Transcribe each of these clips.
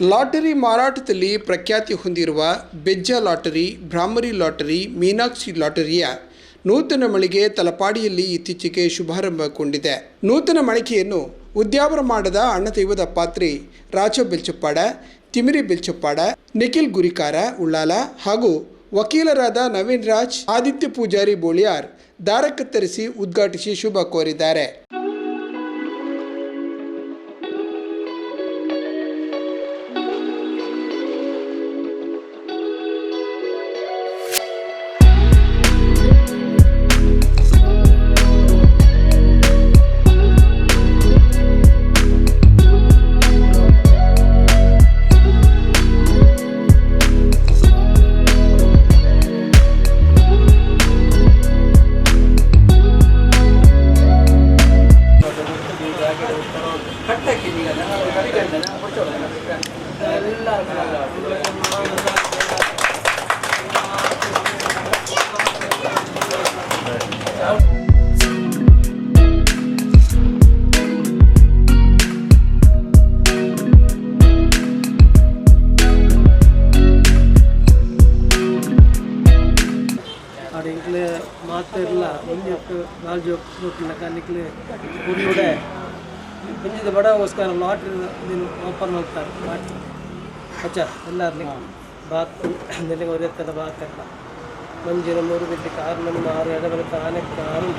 Lottery ಮಾರಾಟದಲ್ಲಿ ಪ್ರಖ್ಯಾತಿ ಹೊಂದಿರುವ ಬೆಜ್ಜ ಲಾಟರಿ, ಭ್ರಾಮರಿ ಲಾಟರಿ, ಮೀನಾಕ್ಷಿ ಲಾಟರಿಯ ನೂತನ ಮಳಿಗೆ ತಲಪಾಡಿಯಲ್ಲಿ ಇತ್ತೀಚೆಗೆ ಶುಭಾರಂಭಗೊಂಡಿದೆ. ನೂತನ ಮಳಿಗೆಯನ್ನು ಉದ್ಯಾವರ ಮಾಡದ ಅಣ್ಣದೈವದ ಪಾತ್ರಿ ರಾಜ ಬೆಲ್ಚಪ್ಪಾಡ, ತಿಮಿರಿ ಬೆಲ್ಚಪ್ಪಾಡ, ನಿಖಿಲ್ ಗುರಿಕಾರ, ಉಳ್ಳಾಲ ಹಾಗೂ ವಕೀಲರಾದ ನವೀನ್ ರಾಜ್, ಆದಿತ್ಯ ಪೂಜಾರಿ ಬೋಳಿಯಾರ್ ದಾರ ಕತ್ತರಿಸಿ ಉದ್ಘಾಟಿಸಿ ಶುಭ ಕೋರಿದ್ದಾರೆ. ಆರೆ ಇಕ್ಲೇ ಮಾತ್ ತೆರಲ್ಲ ನಿಮ್ಮ ರಾಜೋಸ್ಕೂಟ್ ಲಕ್ಕಾ نکلಲೇ ಪುರಿಯೋಡೇ ಪಿಂಜಿದ ಬಡವನೋಸ್ಕರ ಲಾಟರಿ ಓಪನ್ ಆಗುತ್ತಾ ಬಾ अच्छा अल्लाह ने बात എന്തെങ്കിലും ഒരു എത്തലവാക്കണ്ട മഞ്ചിനമൂർ വലിയ കാരണം മാറി അതേപോലെ താനക്കാരും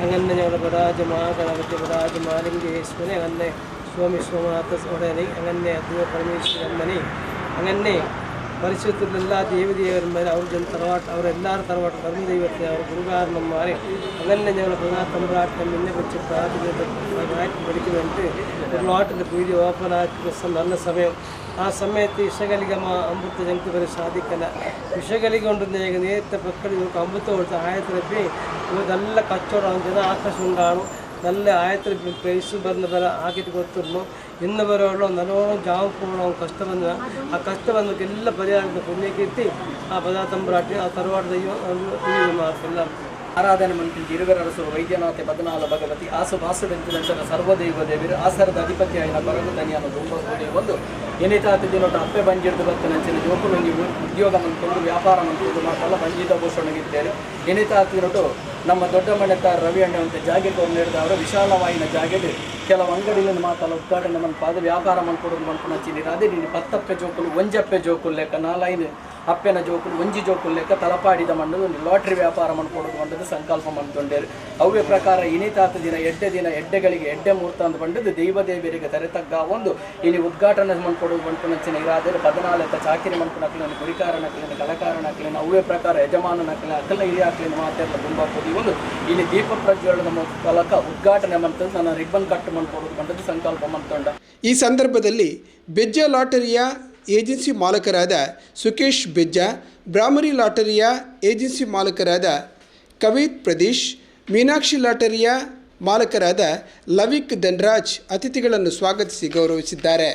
അങ്ങനെ ഞങ്ങളുടെ പരാജമാകളവത്തെ പരാജമാലിന്റെ യേശുവിനെ അങ്ങനെ സ്വാമി സ്വാമാത്തോടെ അങ്ങനെ അദ്ദേഹം പരമേശ്വരമ്മനെ അങ്ങനെ പരിശുദ്ധത്തിൽ എല്ലാ ദേവദേവന്മാരും അവരുടെ തറവാട്ട് അവരെല്ലാവരും തറവാട്ട് ധർമ്മദൈവത്തെ അവർ ഗുരുകാരണന്മാരെ. അങ്ങനെ ഞങ്ങൾ പുനഃത്തമ്പ്രാട്ടം എന്നെ കുറിച്ച് പ്രാർത്ഥിക്കുന്നത് പഠിക്കുന്നുണ്ട്. ഒരു നാട്ടിന്റെ പീഡി ഓപ്പൺ ആക്കി നല്ല സമയം ആ സമയത്ത് വിഷകലികമ അമ്പത്ത് ഞങ്ങൾക്ക് വരെ സാധിക്കല വിഷകലിക ഉണ്ടെന്ന് ഞങ്ങൾ നേരത്തെ മക്കൾ ഇവർക്ക് അമ്പത്ത് കൊടുത്ത് ആയത്തിലപ്പി ഇവർ നല്ല കച്ചവടം ജന ആകർഷം ഉണ്ടാകും. നല്ല ആയത്തിൽ പ്രൈസ് പറഞ്ഞ പോലെ ആക്കിയിട്ട് കൊടുത്തിരുന്നു ഇന്ന് വരെയുള്ള നല്ലോണം ജാവ് പോകണം കഷ്ടം വന്ന് ആ കഷ്ടം വന്നൊക്കെ എല്ലാ പരിഹാരങ്ങളും പുണ്യക്കെത്തി ആ പദാർത്ഥം പ്രാട്ടി ആ തറവാട് ദൈവം എല്ലാവർക്കും ಆರಾಧನೆ ಮಂತ್ರಿ ಇರುವೆರಸು ವೈದ್ಯನಾಥ ಬದನಾಲ ಭಗವತಿ ಆಸು ವೆಂಕಟೇಶ್ವರ ಸರ್ವದೈವ ದೇವಿರು ಆಸರದ ಅಧಿಪತಿ ಆಯ್ನ ಬರಗು ತನಿಯನ್ನು ತುಂಬ ಕೂಡಿ ಒಂದು ಎನಿತಾತ ದಿನೋಟ ಅಪ್ಪೆ ಬಂಜಿಡ್ದು ಬತ್ತನಂಚಿನ ಜೋಕುಲಂಗಿ ಉದ್ಯೋಗ ಮಂತ್ಕೊಂಡು ವ್ಯಾಪಾರ ಮಂತ್ಕೊಂಡು ಮಾತ್ರ ಬಂಜಿತ ಭೂಷಣಗಿದ್ದೇನೆ ಎನಿತಾತ ದಿನೊಟ್ಟು ನಮ್ಮ ದೊಡ್ಡ ಮನೆತ ರವಿ ಅಂತ ಜಾಗೆಗೆ ಒಂದು ಹಿಡಿದ ಅವರ ವಿಶಾಲವಾಯಿನ ಜಾಗೆಗೆ ಕೆಲವು ಅಂಗಡಿಗಳನ್ನು ಮಾತಲ್ಲ ಉದ್ಘಾಟನೆ ನಮ್ಮ ಪಾದ ವ್ಯಾಪಾರ ಮಾಡ್ಕೊಡೋದು ಮಾಡ್ಕೊಂಡು ಹಚ್ಚಿದ್ದೀರಿ ಅದೇ ನೀನು ಪತ್ತಪ್ಪೆ ಜೋಕುಲು, ಒಂಜಪ್ಪೆ ಜೋಕುಲ್ ಲೆಕ್ಕ ನಾಲೈನು ಅಪ್ಪೆನ ಜೋಕುಲು, ಒಂಜಿ ಜೋಕುಲ್ ಲೆಕ್ಕ ತಲಪಾಡಿದ ಮಂಡದು ಲಾಟ್ರಿ ವ್ಯಾಪಾರ ಮಾಡ್ಕೊಡೋದು ಮಂಡದು ಸಂಕಲ್ಪ ಮಾಡ್ಕೊಂಡೇರು. ಅವ್ಯ ಪ್ರಕಾರ ಇನಿತಾತ ದಿನ, ಎಡ್ಡೆ ದಿನ, ಎಡ್ಡೆಗಳಿಗೆ ಎಡ್ಡೆ ಮುಹೂರ್ತ ಅಂತ ಬಂಡದು ದೈವ ದೇವಿಯರಿಗೆ ತೆರೆತಗ್ಗ ಒಂದು. ಇಲ್ಲಿ ಉದ್ಘಾಟನೆ ಮಾಡ್ಕೊಡೋದು ಮಾಡ್ಕೊಂಡು ಹಚ್ಚಿನ ಇರಾದರೆ ಪದನಾಲ್ಕ ಚಾಕಿರಿ ಮಾಡ್ಕೊಂಡು ಹಾಕ್ಲಿನ ಗುರಿಕಾರ ನಕಲಿನ ಕಲಾಕಾರ, ನಕಲಿನ ಅವ್ಯ ಪ್ರಕಾರ ಯಜಮಾನ, ನಕಲಿನ ಅಕಲ ಹಿರಿಯ ಹಾಕಲಿನ ಮಾತೆಲ್ಲ ತುಂಬ ಕೂದಿ ಒಂದು ಇಲ್ಲಿ ದೀಪ ಪ್ರಜ್ವಲನ ಮೂಲಕ ಉದ್ಘಾಟನೆ ಮಾಡ್ತದ್ದು ನಾನು ರಿಬ್ಬನ್ ಕಟ್ ಮಾಡ್ಕೊಡೋದು ಬಂದದ್ದು ಸಂಕಲ್ಪ ಮಾಡ್ಕೊಂಡ ಈ ಸಂದರ್ಭದಲ್ಲಿ ಬೆಜ್ಜ ಲಾಟರಿಯ ಏಜೆನ್ಸಿ ಮಾಲಕರಾದ ಸುಕೇಶ್ ಬೆಜ್ಜ ಬ್ರಾಹ್ಮರಿ ಲಾಟರಿಯ ಏಜೆನ್ಸಿ ಮಾಲಕರಾದ ಕವಿತ್ ಪ್ರದೀಶ್, ಮೀನಾಕ್ಷಿ ಲಾಟರಿಯ ಮಾಲಕರಾದ ಲವಿಕ್ ಧನ್ರಾಜ್ ಅತಿಥಿಗಳನ್ನು ಸ್ವಾಗತಿಸಿ ಗೌರವಿಸಿದ್ದಾರೆ.